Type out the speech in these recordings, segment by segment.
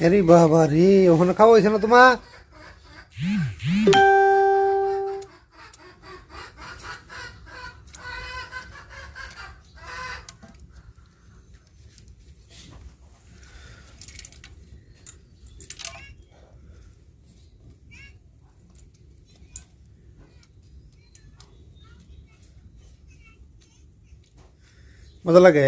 আরে বাবা রে ওখানে খাওয়া হয়েছে না তোমার? মজা লাগে?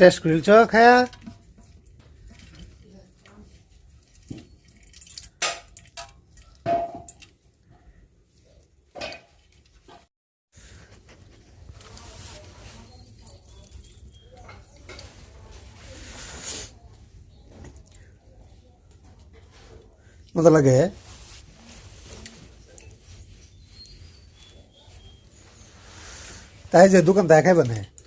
শেষ করিলছ খায়া মজা লাগে তাই যে দোকান দেখাইবে নাจะ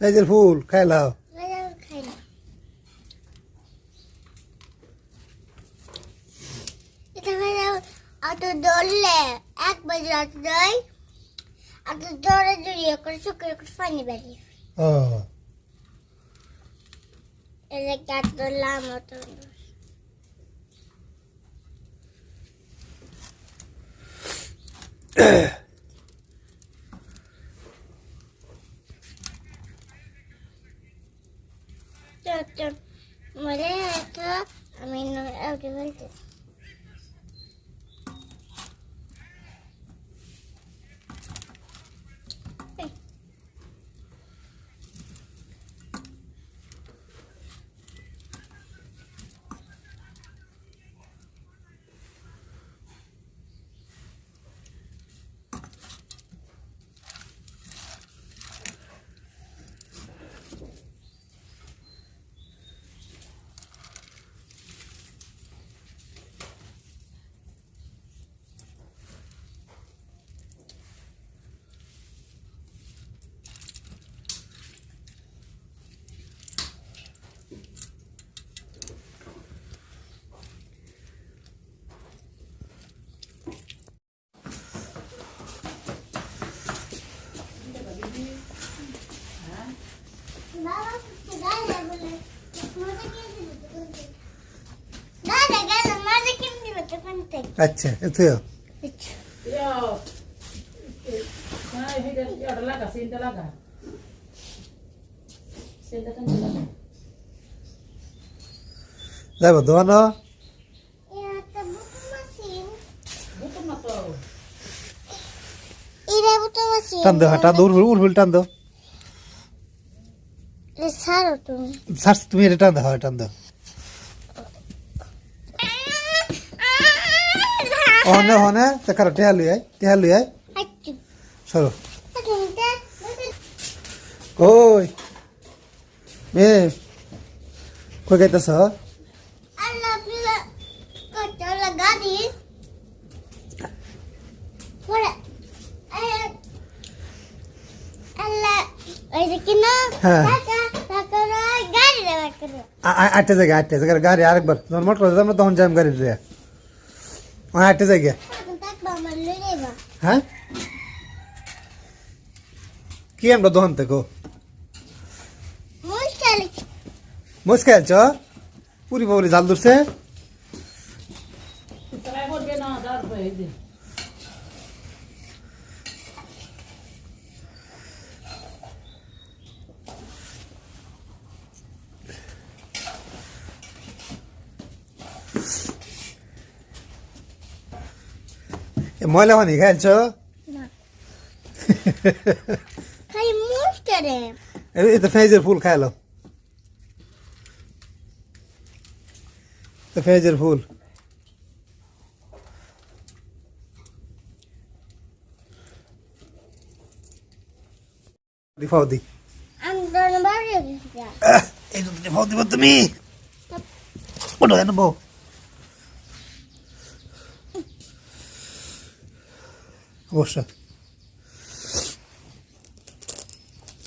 গাছের ফুল খাই লাও অত দৌড়লে এক বাজে অত দই অত দৌড়ে দৌড়িয়ে করে শুকিয়ে করে পানি বেরিয়ে ও। এলে গাছ দৌড়লাম অত Ugh. তো আমি বলতে যাইব দোকান Bukan apa? টান দো হ্যাঁ টান দো উর্ফুল উর্ফুল টান দো। তুমি। সার্চ তুমি এটা টান দো হয় টান দো। ওহনে ওহনে দেখার টেহা লুই আই টেহা লুই আচ্ছা সরো কই মে কই গাইতেছ. Eh. হ্যাঁ. আটটা জায়গা আটটা জায়গা গাড়ি আরেকবার নর্মাল করে যাব তখন যাম গাড়ি দিয়ে tak bawa lele ba. হ্যাঁ কি আমরা দোকান থেকে. মুসকে আছ পুরি বাবুরি জাল ধরছে ময়লা পানি মুস্টারে এই তো ফেজের ফুল খাইলো। তো ফেজের ফুল। দিফাও দি এই তো দিব তুমি। ওটা কেন বউ অবশ্য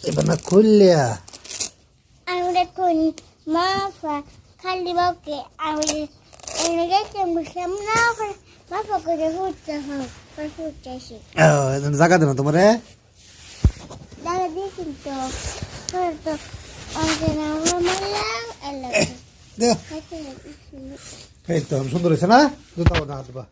এবার না খুললিয়া আমি দেখুন মা ফা খালি বাবুকে আমি এনে গেছি বসলাম না ওখানে মা ফাঁকে ঘুরতে হোক জায়গা দেন তোমারে দাদা দিয়েছিল তো পরে তো অনেক আমার মারলাম এলাম দেখ খাইতে এই তো সুন্দর হয়েছে না জুতা হাত বা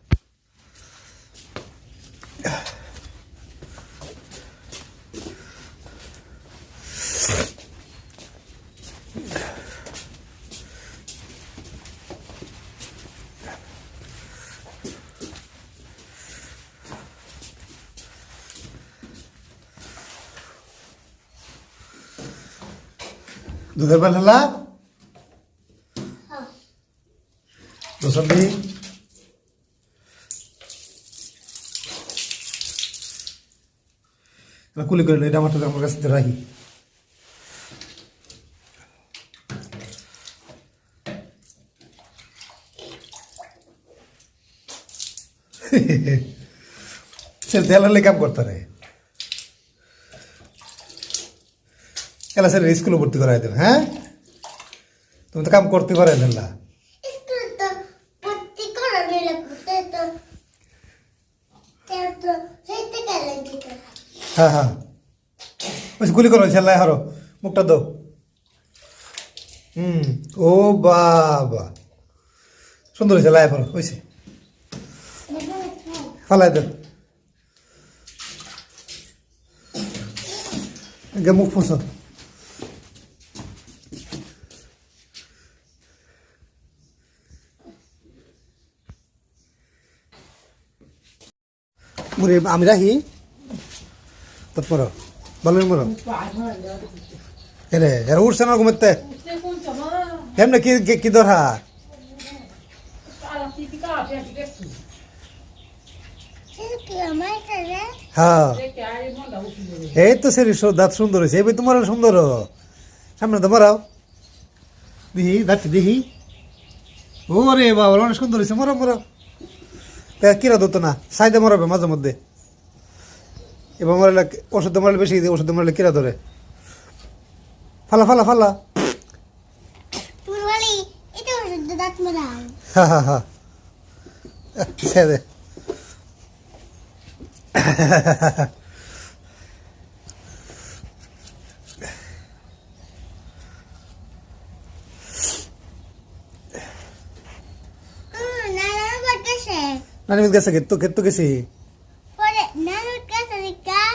দুধের বেলা দোসন্দি কুলি করে এটা আমার আমার কাছে রাখি। সে দেয়ালে কাম করতে রে এলা স্যার স্কুলে ভর্তি করাই দেন হ্যাঁ? তুমি তো কাম করতে পারে না একটু তো ভর্তি করা নিলে পুতে তো কেউ তো সেইতে গেলেন ঠিক হ্যাঁ হ্যাঁ। গুলি করো ছেলে হারো, মুখটা দাও। হুম, ও বাবা। সুন্দর হয়েছে লাই করো হয়েছে। ফালাই দাও আগে মুখ ফুসো। আমি রাখি? কি দরকার Alla tipica api anche che tu. কি আমার কাছে হ্যাঁ. এই তো সেরি দাঁত সুন্দর হয়েছে এবার তোমার সুন্দর। সামনে তো মরাও। দেখি দাঁতটি দেখি ও রে বাবা, অনেক সুন্দর হয়েছে মরো মরো তা কিরা দতো না? সাইডে মরাবে মাঝে মধ্যে। এবার মরালে ওষুধ মরালে বেশি দিয়ে ওষুধ মারলে কিরা ধরে? ফালা ফালা ফালা। হা হা হা। ছেড়ে নানি গেছে। গেতো গেতো গেছি পরে নানার কাছে রিকা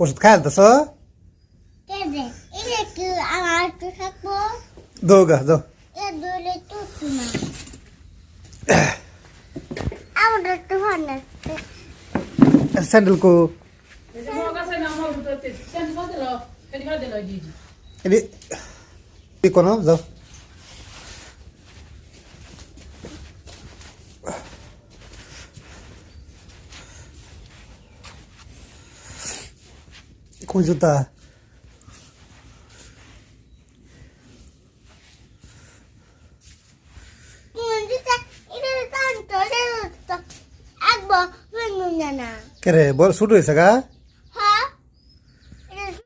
ওষুধ খাই তো কেদে এটা কি আমার একটু থাকব দো গা দো এ দূরে তো না আমার একটু ভালো স্যান্ডেল কো E se কোন জুতা মন্দিরটা এটা তো আনতো এটা তো একবার ভেঙে না। কে রে বড় শুট হয়েছে গা?